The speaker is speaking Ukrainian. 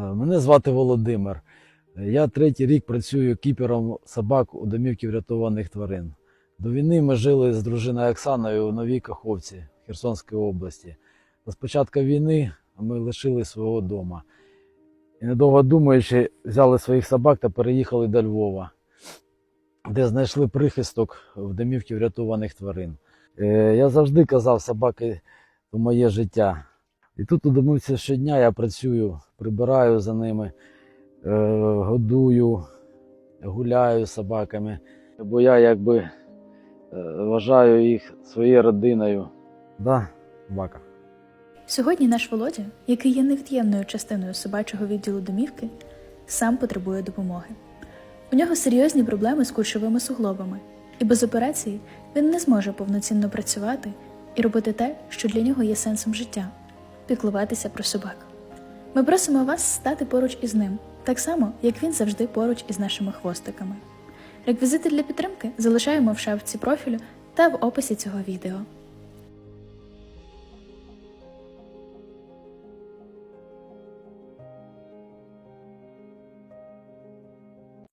Мене звати Володимир. Я третій рік працюю кіпером собак у домівки врятованих тварин. До війни ми жили з дружиною Оксаною у Новій Каховці Херсонської області. Та з початку війни ми лишили свого дома. І недовго думаючи, взяли своїх собак та переїхали до Львова, де знайшли прихисток в домівки врятованих тварин. Е, Я завжди казав, собаки то моє життя. І тут у домівці щодня я працюю, прибираю за ними, е, годую, гуляю з собаками. Бо я якби е, вважаю їх своєю родиною. Да, собака. Сьогодні наш Володя, який є невід'ємною частиною собачого відділу домівки, сам потребує допомоги. У нього серйозні проблеми з кульшовими суглобами, і без операції він не зможе повноцінно працювати і робити те, що для нього є сенсом життя піклуватися про собак. Ми просимо вас стати поруч із ним, так само, як він завжди поруч із нашими хвостиками. Реквізити для підтримки залишаємо в шапці профілю та в описі цього відео.